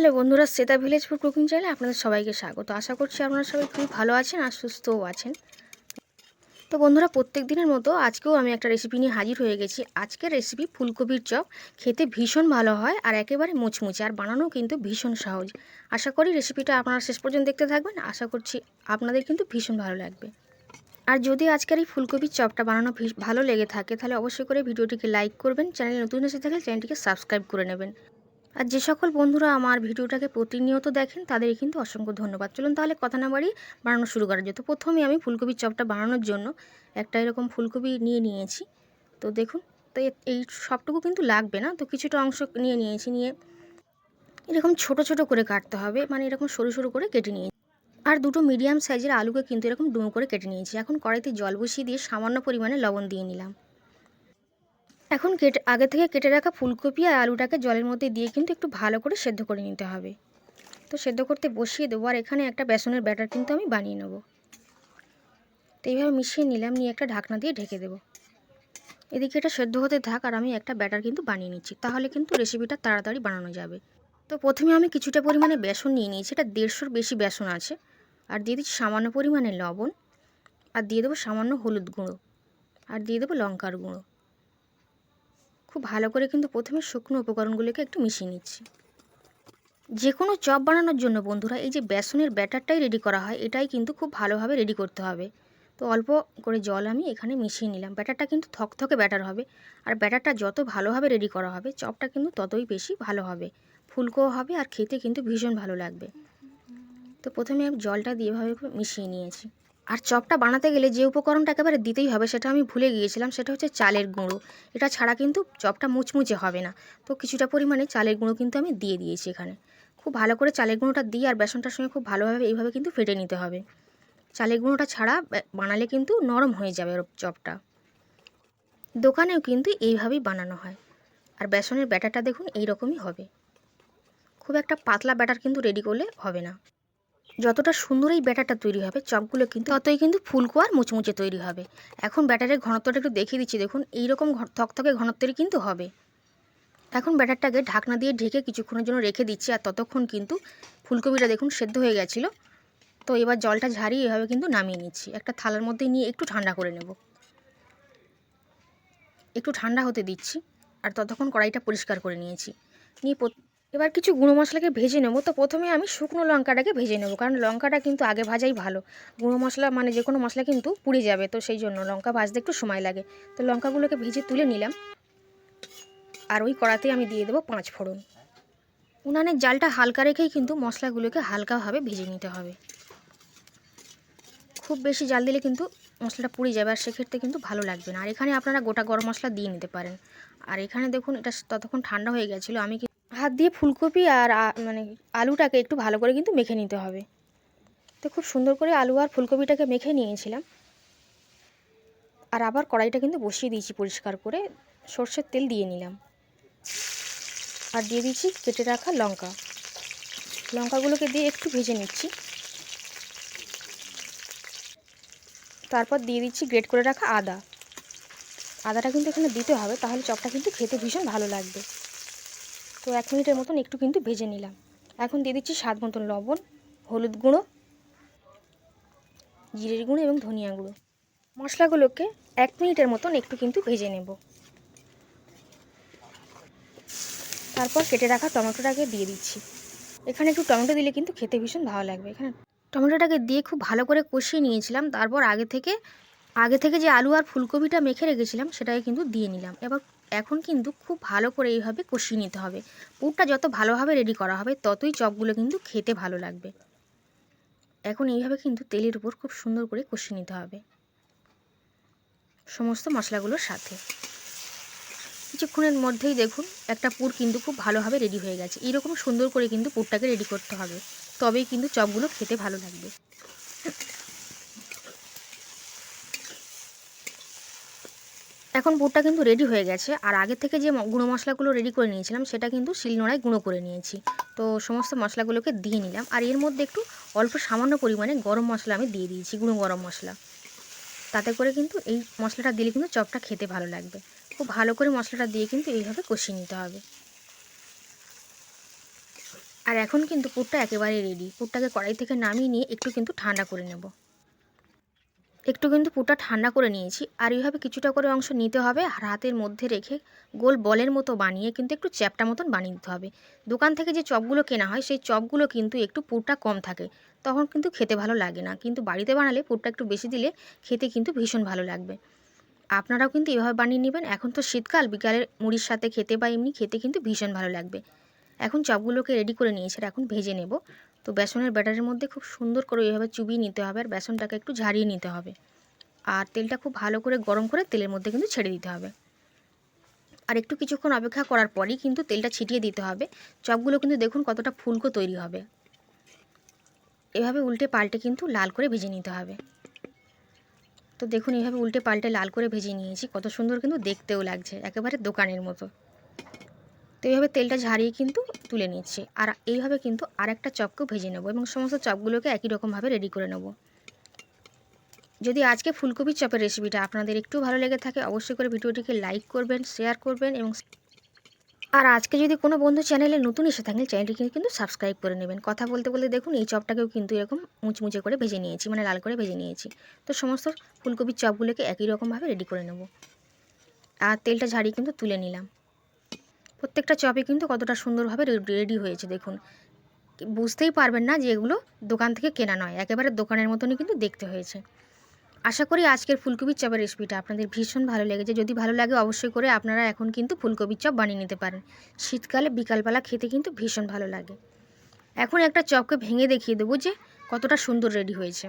Hello বন্ধুরা, Shweta village food cooking চ্যানেলে আপনাদের সবাইকে স্বাগত। আশা করছি আপনারা সবাই খুবই ভালো আছেন আর সুস্থও আছেন। তো বন্ধুরা প্রত্যেক দিনের মতো আজকেও আমি একটা রেসিপি নিয়ে হাজির হয়ে গেছি। আজকের রেসিপি ফুলকপির চপ, খেতে ভীষণ ভালো হয় আর একেবারে মুচমুচে আর বানানো কিন্তু ভীষণ সহজ। আশা করি রেসিপিটা আপনারা শেষ পর্যন্ত দেখতে থাকবেন। আশা করছি আপনাদের কিন্তু ভীষণ ভালো লাগবে। আর যদি আজকের এই ফুলকপির চপটা বানানো ভালো লেগে থাকে, তাহলে অবশ্যই করে ভিডিওটিকে লাইক করবেন। চ্যানেলে নতুন এসে থাকলে চ্যানেলটিকে সাবস্ক্রাইব করে নেবেন। আর যে সকল বন্ধুরা আমার ভিডিওটাকে প্রতিনিয়ত দেখেন তাদের কিন্তু অসংখ্য ধন্যবাদ। চলুন তাহলে কথা না বাড়ি বানানো শুরু করা যেত প্রথমে আমি ফুলকপির চপটা বানানোর জন্য একটা এরকম ফুলকপি নিয়ে নিয়েছি। তো দেখুন, তো এই সবটুকু কিন্তু লাগবে না। তো কিছুটা অংশ নিয়ে নিয়েছি, নিয়ে এরকম ছোট ছোট করে কাটতে হবে। মানে এরকম সরু সরু করে কেটে নিয়েছি। আর দুটো মিডিয়াম সাইজের আলুকে কিন্তু এরকম ডুমো করে কেটে নিয়েছি। এখন কড়াইতে জল বসিয়ে দিয়ে সামান্য পরিমাণে লবণ দিয়ে নিলাম। এখন কেটে, আগে থেকে কেটে রাখা ফুলকপি আর আলুটাকে জলের মধ্যে দিয়ে কিন্তু একটু ভালো করে সেদ্ধ করে নিতে হবে। তো সেদ্ধ করতে বসিয়ে দেবো আর এখানে একটা বেসনের ব্যাটার কিন্তু আমি বানিয়ে নেব। তো এইভাবে মিশিয়ে নিলাম, নিয়ে একটা ঢাকনা দিয়ে ঢেকে দেবো। এদিকে এটা সেদ্ধ হতে থাক আর আমি একটা ব্যাটার কিন্তু বানিয়ে নিচ্ছি, তাহলে কিন্তু রেসিপিটা তাড়াতাড়ি বানানো যাবে। তো প্রথমে আমি কিছুটা পরিমাণে বেসন নিয়ে নিয়েছি, এটা দেড়শোর বেশি বেসন আছে। আর দিয়ে দিচ্ছি সামান্য পরিমাণে লবণ। আর দিয়ে দেবো সামান্য হলুদ গুঁড়ো। আর দিয়ে দেবো লঙ্কার গুঁড়ো। খুব ভালো করে কিন্তু প্রথমে শুকনো উপকরণগুলোকে একটু মিশিয়ে নিচ্ছি। যে কোনো চপ বানানোর জন্য বন্ধুরা, এই যে বেসনের ব্যাটারটাই রেডি করা হয়, এটাই কিন্তু খুব ভালোভাবে রেডি করতে হবে। তো অল্প করে জল আমি এখানে মিশিয়ে নিলাম। ব্যাটারটা কিন্তু থকথকে ব্যাটার হবে। আর ব্যাটারটা যত ভালোভাবে রেডি করা হবে, চপটা কিন্তু ততই বেশি ভালো হবে। ফুলকোও হবে আর খেতে কিন্তু ভীষণ ভালো লাগবে। তো প্রথমে জলটা দিয়ে এভাবে মিশিয়ে নিয়েছি। আর চপটা বানাতে গেলে যে উপকরণটা একেবারে দিতেই হবে, সেটা আমি ভুলে গিয়েছিলাম, সেটা হচ্ছে চালের গুঁড়ো। এটা ছাড়া কিন্তু চপটা মুচমুচে হবে না। তো কিছুটা পরিমাণে চালের গুঁড়ো কিন্তু আমি দিয়ে দিয়েছি এখানে। খুব ভালো করে চালের গুঁড়োটা দিয়ে আর বেসনটার সঙ্গে খুব ভালোভাবে এইভাবে কিন্তু ফেটে নিতে হবে। চালের গুঁড়োটা ছাড়া বানালে কিন্তু নরম হয়ে যাবে চপটা। দোকানেও কিন্তু এইভাবেই বানানো হয়। আর বেসনের ব্যাটারটা দেখুন, এইরকমই হবে। খুব একটা পাতলা ব্যাটার কিন্তু রেডি করলে হবে না। যতটা সুন্দর এই ব্যাটারটা তৈরি হবে, চপগুলো কিন্তু ততই কিন্তু ফুলকো আর মুচমুচে তৈরি হবে। এখন ব্যাটারের ঘনত্বটা একটু দেখিয়ে দিচ্ছি, দেখুন, এইরকম থকথকে ঘনত্বেরই কিন্তু হবে। এখন ব্যাটারটাকে ঢাকনা দিয়ে ঢেকে কিছুক্ষণের জন্য রেখে দিচ্ছি, আর ততক্ষণ কিন্তু ফুলকপিটা দেখুন সেদ্ধ হয়ে গেছিল। তো এবার জলটা ঝারিয়ে এভাবে কিন্তু নামিয়ে নিচ্ছি। একটা থালার মধ্যে নিয়ে একটু ঠান্ডা করে নেব। একটু ঠান্ডা হতে দিচ্ছি, আর ততক্ষণ কড়াইটা পরিষ্কার করে নিয়েছি। নিয়ে এবার কিছু গুঁড়ো মশলাকে ভেজে নেব। তো প্রথমে আমি শুকনো লঙ্কাটাকে ভেজে নেব, কারণ লঙ্কাটা কিন্তু আগে ভাজাই ভালো। গুঁড়ো মশলা মানে যে কোনো মশলা কিন্তু পুড়ে যাবে, তো সেই জন্য লঙ্কা ভাজতে একটু সময় লাগে। তো লঙ্কাগুলোকে ভেজে তুলে নিলাম। আর ওই কড়াতেই আমি দিয়ে দেবো পাঁচ ফোড়ন। উনানের জালটা হালকা রেখেই কিন্তু মশলাগুলোকে হালকাভাবে ভেজে নিতে হবে। খুব বেশি জাল দিলে কিন্তু মশলাটা পুড়ে যাবে, আর সেক্ষেত্রে কিন্তু ভালো লাগবে না। আর এখানে আপনারা গোটা গরম মশলা দিয়ে নিতে পারেন। আর এখানে দেখুন, এটা ততক্ষণ ঠান্ডা হয়ে গেছিল, আমি হাত দিয়ে ফুলকপি আর মানে আলুটাকে একটু ভালো করে কিন্তু মেখে নিতে হবে। তো খুব সুন্দর করে আলু আর ফুলকপিটাকে মেখে নিয়েছিলাম। আর আবার কড়াইটা কিন্তু বসিয়ে দিয়েছি পরিষ্কার করে, সর্ষের তেল দিয়ে নিলাম। আর দিয়ে দিচ্ছি কেটে রাখা লঙ্কা। লঙ্কাগুলোকে দিয়ে একটু ভেজে নিচ্ছি। তারপর দিয়ে দিচ্ছি গ্রেট করে রাখা আদা। আদাটা কিন্তু এখানে দিতে হবে, তাহলে চপটা কিন্তু খেতে ভীষণ ভালো লাগবে। তো এক মিনিটের মতন একটু কিন্তু ভেজে নিলাম। এখন দিয়ে দিচ্ছি স্বাদ মতন লবণ, হলুদ গুঁড়ো, জিরের গুঁড়ো এবং ধনিয়া গুঁড়ো। মশলাগুলোকে এক মিনিটের মতন একটু কিন্তু ভেজে নেব। তারপর কেটে রাখা টমেটোটাকে দিয়ে দিচ্ছি। এখানে একটু টমেটো দিলে কিন্তু খেতে ভীষণ ভালো লাগবে। এখানে টমেটোটাকে দিয়ে খুব ভালো করে কষিয়ে নিয়েছিলাম। তারপর আগে থেকে আগে থেকে যে আলু আর ফুলকপিটা মেখে রেখেছিলাম, সেটাকে কিন্তু দিয়ে নিলাম। এবার এখন কিন্তু খুব ভালো করে এইভাবে কষিয়ে নিতে হবে। পুরটা যত ভালোভাবে রেডি করা হবে, ততই চপগুলো কিন্তু খেতে ভালো লাগবে। এখন এইভাবে কিন্তু তেলের উপর খুব সুন্দর করে কষিয়ে নিতে হবে। সমস্ত মশলাগুলোর সাথে। কিছুক্ষণের মধ্যেই দেখুন, একটা পুর কিন্তু খুব ভালোভাবে রেডি হয়ে গেছে। এইরকম সুন্দর করে কিন্তু পুরটাকে রেডি করতে হবে। তবেই কিন্তু চপগুলো খেতে ভালো লাগবে। এখন পুরটা কিন্তু রেডি হয়ে গেছে। আর আগে থেকে যে গুঁড়ো মশলাগুলো রেডি করে নিয়েছিলাম, সেটা কিন্তু শিলনোড়ায় গুঁড়ো করে নিয়েছি। তো সমস্ত মশলাগুলোকে দিয়ে নিলাম। আর এর মধ্যে একটু অল্প সামান্য পরিমাণে গরম মশলা আমি দিয়ে দিয়েছি, গুঁড়ো গরম মশলা। তাতে করে কিন্তু এই মশলাটা দিলে কিন্তু চপটা খেতে ভালো লাগবে। খুব ভালো করে মশলাটা দিয়ে কিন্তু এইভাবে কষিয়ে নিতে হবে। আর এখন কিন্তু পুরটা একেবারে রেডি পুরটাকে কড়াই থেকে নামিয়ে নিয়ে একটু কিন্তু ঠান্ডা করে নেব। একটু কিন্তু পুরটা ঠান্ডা করে নিয়েছি। আর এইভাবে কিছুটা করে অংশ নিতে হবে, আর হাতের মধ্যে রেখে গোল বলের মতো বানিয়ে কিন্তু একটু চ্যাপটা মতন বানিয়ে দিতে হবে। দোকান থেকে যে চপগুলো কেনা হয়, সেই চপগুলো কিন্তু একটু পুরটা কম থাকে, তখন কিন্তু খেতে ভালো লাগে না। কিন্তু বাড়িতে বানালে পুরটা একটু বেশি দিলে খেতে কিন্তু ভীষণ ভালো লাগবে। আপনারাও কিন্তু এভাবে বানিয়ে নেবেন। এখন তো শীতকাল, বিকালের মুড়ির সাথে খেতে বা এমনি খেতে কিন্তু ভীষণ ভালো লাগবে। এখন চপগুলোকে রেডি করে নিয়েছি এখন ভেজে নেব। তো বেসনের ব্যাটারের মধ্যে খুব সুন্দর করে এইভাবে চুবিয়ে নিতে হবে আর বেসনটাকে একটু ঝারিয়ে নিতে হবে। আর তেলটা খুব ভালো করে গরম করে তেলের মধ্যে কিন্তু ছেড়ে দিতে হবে। আর একটু কিছুক্ষণ অপেক্ষা করার পরই কিন্তু তেলটা ছিটিয়ে দিতে হবে। চপগুলো কিন্তু দেখুন কতটা ফুলকো তৈরি হবে। এভাবে উল্টে পাল্টে কিন্তু লাল করে ভেজে নিতে হবে। তো দেখুন এইভাবে উল্টে পাল্টে লাল করে ভেজে নিয়েছি। কত সুন্দর কিন্তু দেখতেও লাগছে। একেবারে দোকানের মতো। তো এইভাবে তেলটা ঝারিয়ে কিন্তু তুলে নিচ্ছি আর এইভাবে কিন্তু আর একটা চপকেও ভেজে নেব এবং সমস্ত চপগুলোকে একই রকমভাবে রেডি করে নেব। যদি আজকে ফুলকপির চপের রেসিপিটা আপনাদের একটু ভালো লেগে থাকে, অবশ্যই করে ভিডিওটিকে লাইক করবেন শেয়ার করবেন এবং আর আজকে যদি কোনো বন্ধু চ্যানেলে নতুন এসে থাকেন চ্যানেলটিকে কিন্তু সাবস্ক্রাইব করে নেবেন। কথা বলতে বলতে দেখুন, এই চপটাকেও কিন্তু এরকম মুচমুচে করে ভেজে নিয়েছি মানে লাল করে ভেজে নিয়েছি। তো সমস্ত ফুলকপির চপগুলোকে একই রকমভাবে রেডি করে নেব। আর তেলটা ঝাড়িয়ে কিন্তু তুলে নিলাম। প্রত্যেকটা চপে কিন্তু কতটা সুন্দরভাবে রেডি হয়েছে, দেখুন। বুঝতেই পারবেন না যে এগুলো দোকান থেকে কেনা নয়, একেবারে দোকানের মতনই কিন্তু দেখতে হয়েছে। আশা করি আজকের ফুলকপির চপের রেসিপিটা আপনাদের ভীষণ ভালো লেগেছে। যদি ভালো লাগে অবশ্যই করে আপনারা এখন কিন্তু ফুলকপির চপ বানিয়ে নিতে পারেন। শীতকালে বিকালবেলা খেতে কিন্তু ভীষণ ভালো লাগে। এখন একটা চপকে ভেঙে দেখিয়ে দেবো যে কতটা সুন্দর রেডি হয়েছে।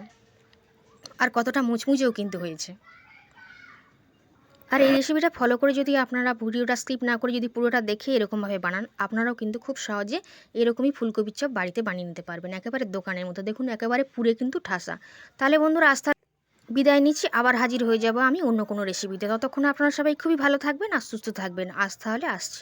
আর কতটা মুচমুচেও কিন্তু হয়েছে। আর এই রেসিপিটা ফলো করে যদি আপনারা ভিডিওটা স্কিপ না করে যদি পুরোটা দেখে এরকমভাবে বানান, আপনারাও কিন্তু খুব সহজে এরকমই ফুলকপির চপ বাড়িতে বানিয়ে নিতে পারবেন। একেবারে দোকানের মতো। দেখুন, একেবারে পুরে কিন্তু ঠাসা। তাহলে বন্ধুরা আস্থা বিদায় নিচ্ছি। আবার হাজির হয়ে যাব আমি অন্য কোনো রেসিপিতে ততক্ষণ আপনারা সবাই খুবই ভালো থাকবেন আর সুস্থ থাকবেন। আজ তাহলে আসছি।